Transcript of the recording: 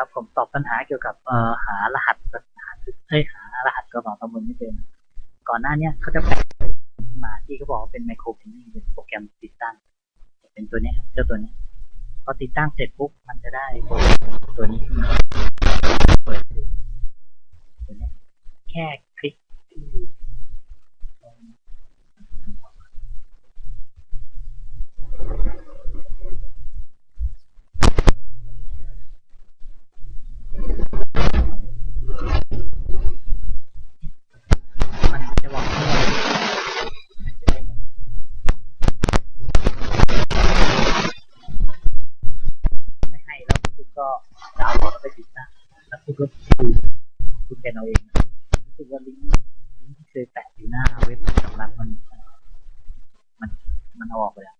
ครับผมตอบปัญหาเกี่ยวกับเอ่อหารหัสหาเอ้หารหัสกระเป๋าสมุนไม่เจอก่อนหน้าเนี้ยเขาจะแปะมาที่เขาบอกว่าเป็นไมโครเพนนิ่งเป็นโปรแกรมติดตั้งเป็นตัวนี้ครับเจ้าตัวนี้พอติดตั้งเสร็จปุ๊บมันจะได้โปรตัวนี้เปิดตัวนี้แค่คลิก ก็ดาวน์โหลดแล้วไปติดตั้งแล้วคุณก็คุณคุณเป็นเอาเองรู้สึกว่าลิงก์ลิงที่เคยแตะอยู่หน้าเว็บสำหรับมันมันมันออกไปแล้ว